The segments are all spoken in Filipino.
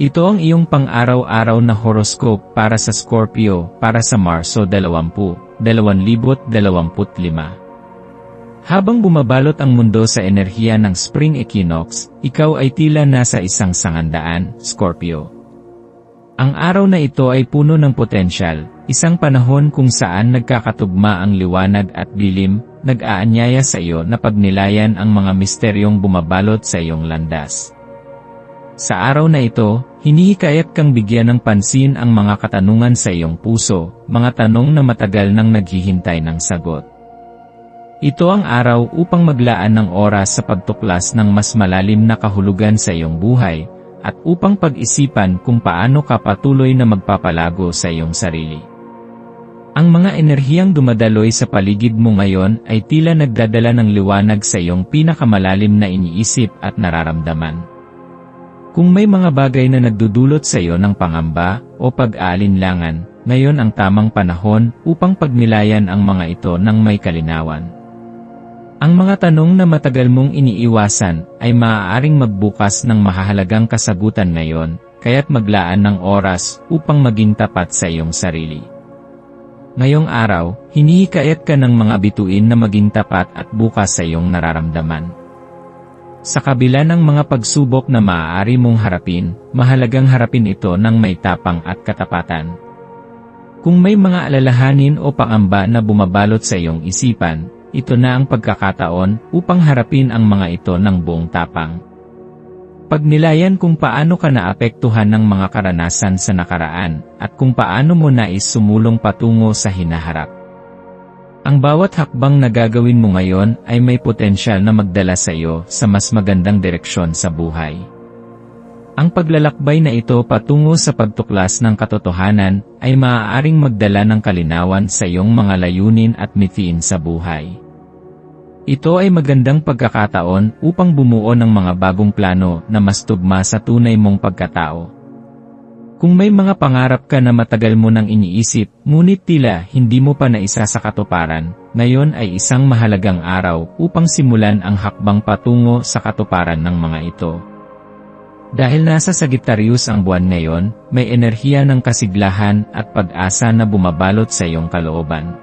Ito ang iyong pang-araw-araw na horoscope para sa Scorpio para sa Marso 20, 2025. Habang bumabalot ang mundo sa enerhiya ng Spring Equinox, ikaw ay tila nasa isang sangandaan, Scorpio. Ang araw na ito ay puno ng potensyal, isang panahon kung saan nagkakatugma ang liwanag at dilim, nag-aanyaya sa iyo na pagnilayan ang mga misteryong bumabalot sa iyong landas. Sa araw na ito, hinihikayat kang bigyan ng pansin ang mga katanungan sa iyong puso, mga tanong na matagal nang naghihintay ng sagot. Ito ang araw upang maglaan ng oras sa pagtuklas ng mas malalim na kahulugan sa iyong buhay, at upang pag-isipan kung paano ka patuloy na magpapalago sa iyong sarili. Ang mga enerhiyang dumadaloy sa paligid mo ngayon ay tila nagdadala ng liwanag sa iyong pinakamalalim na iniisip at nararamdaman. Kung may mga bagay na nagdudulot sa iyo ng pangamba o pag-aalinlangan, ngayon ang tamang panahon upang pagnilayan ang mga ito ng may kalinawan. Ang mga tanong na matagal mong iniiwasan ay maaaring magbukas ng mahahalagang kasagutan ngayon, kaya't maglaan ng oras upang maging tapat sa iyong sarili. Ngayong araw, hinihikayat ka ng mga bituin na maging tapat at bukas sa iyong nararamdaman. Sa kabila ng mga pagsubok na maaari mong harapin, mahalagang harapin ito ng may tapang at katapatan. Kung may mga alalahanin o pangamba na bumabalot sa iyong isipan, ito na ang pagkakataon upang harapin ang mga ito ng buong tapang. Pagnilayan kung paano ka naapektuhan ng mga karanasan sa nakaraan, at kung paano mo nais sumulong patungo sa hinaharap. Ang bawat hakbang na gagawin mo ngayon ay may potensyal na magdala sa iyo sa mas magandang direksyon sa buhay. Ang paglalakbay na ito patungo sa pagtuklas ng katotohanan ay maaaring magdala ng kalinawan sa iyong mga layunin at mithiin sa buhay. Ito ay magandang pagkakataon upang bumuo ng mga bagong plano na mas tugma sa tunay mong pagkatao. Kung may mga pangarap ka na matagal mo nang iniisip, ngunit tila hindi mo pa naisa sa katuparan, ngayon ay isang mahalagang araw upang simulan ang hakbang patungo sa katuparan ng mga ito. Dahil nasa Sagittarius ang buwan ngayon, may enerhiya ng kasiglahan at pag-asa na bumabalot sa iyong kalooban.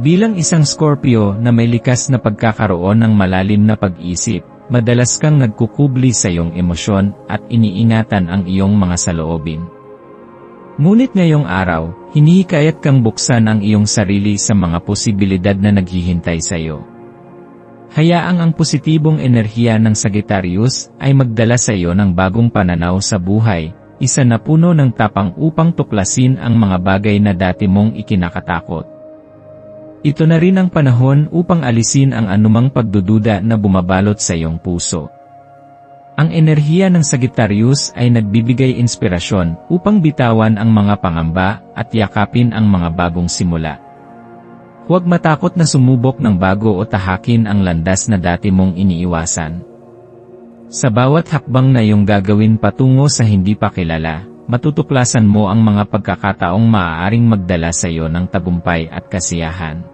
Bilang isang Scorpio na may likas na pagkakaroon ng malalim na pag-isip, madalas kang nagkukubli sa iyong emosyon at iniingatan ang iyong mga saloobin. Ngunit ngayong araw, hinihikayat kang buksan ang iyong sarili sa mga posibilidad na naghihintay sa iyo. Hayaang ang positibong enerhiya ng Sagittarius ay magdala sa iyo ng bagong pananaw sa buhay, isa na puno ng tapang upang tuklasin ang mga bagay na dati mong ikinakatakot. Ito na rin ang panahon upang alisin ang anumang pagdududa na bumabalot sa iyong puso. Ang enerhiya ng Sagittarius ay nagbibigay inspirasyon upang bitawan ang mga pangamba at yakapin ang mga bagong simula. Huwag matakot na sumubok ng bago o tahakin ang landas na dati mong iniiwasan. Sa bawat hakbang na iyong gagawin patungo sa hindi pa kilala, matutuklasan mo ang mga pagkakataong maaaring magdala sa iyo ng tagumpay at kasiyahan.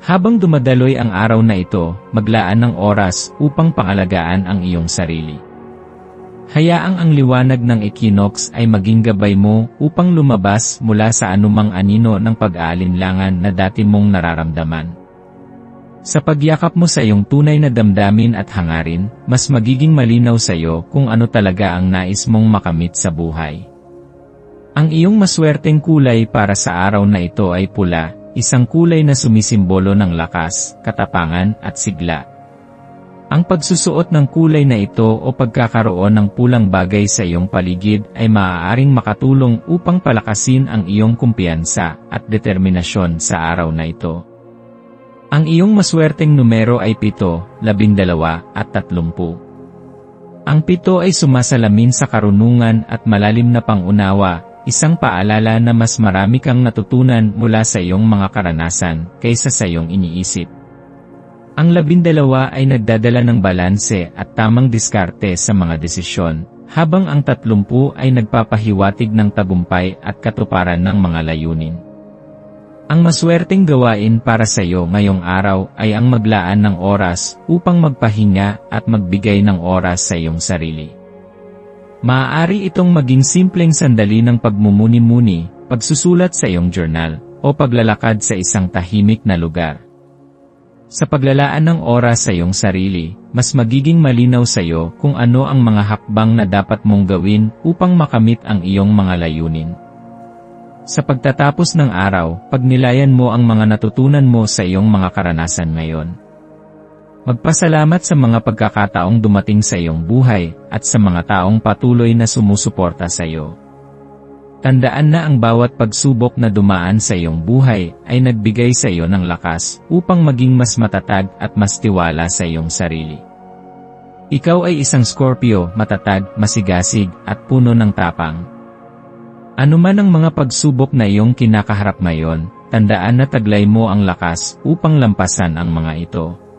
Habang dumadaloy ang araw na ito, maglaan ng oras upang pangalagaan ang iyong sarili. Hayaang ang liwanag ng equinox ay maging gabay mo upang lumabas mula sa anumang anino ng pag-aalinlangan na dati mong nararamdaman. Sa pagyakap mo sa iyong tunay na damdamin at hangarin, mas magiging malinaw sa iyo kung ano talaga ang nais mong makamit sa buhay. Ang iyong maswerteng kulay para sa araw na ito ay pula, Isang kulay na sumisimbolo ng lakas, katapangan at sigla. Ang pagsusuot ng kulay na ito o pagkakaroon ng pulang bagay sa iyong paligid ay maaaring makatulong upang palakasin ang iyong kumpiyansa at determinasyon sa araw na ito. Ang iyong maswerteng numero ay 7, 12 at 30. Ang pito ay sumasalamin sa karunungan at malalim na pangunawa, isang paalala na mas marami kang natutunan mula sa iyong mga karanasan kaysa sa iyong iniisip. Ang labindalawa ay nagdadala ng balanse at tamang diskarte sa mga desisyon, habang ang tatlumpu ay nagpapahiwatig ng tagumpay at katuparan ng mga layunin. Ang maswerteng gawain para sa iyo ngayong araw ay ang maglaan ng oras upang magpahinga at magbigay ng oras sa iyong sarili. Maaari itong maging simpleng sandali ng pagmumuni-muni, pagsusulat sa iyong journal, o paglalakad sa isang tahimik na lugar. Sa paglalaan ng oras sa iyong sarili, mas magiging malinaw sa iyo kung ano ang mga hakbang na dapat mong gawin upang makamit ang iyong mga layunin. Sa pagtatapos ng araw, pagnilayan mo ang mga natutunan mo sa iyong mga karanasan ngayon. Magpasalamat sa mga pagkakataong dumating sa iyong buhay at sa mga taong patuloy na sumusuporta sa iyo. Tandaan na ang bawat pagsubok na dumaan sa iyong buhay ay nagbigay sa iyo ng lakas upang maging mas matatag at mas tiwala sa iyong sarili. Ikaw ay isang Scorpio, matatag, masigasig, at puno ng tapang. Ano man ang mga pagsubok na iyong kinakaharap ngayon, tandaan na taglay mo ang lakas upang lampasan ang mga ito.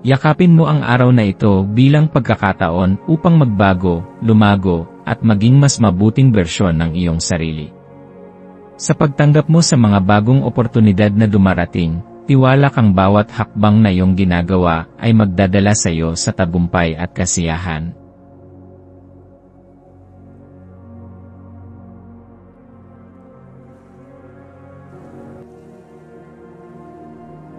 Yakapin mo ang araw na ito bilang pagkakataon upang magbago, lumago, at maging mas mabuting bersyon ng iyong sarili. Sa pagtanggap mo sa mga bagong oportunidad na dumarating, tiwala kang bawat hakbang na iyong ginagawa ay magdadala sa iyo sa tagumpay at kasiyahan.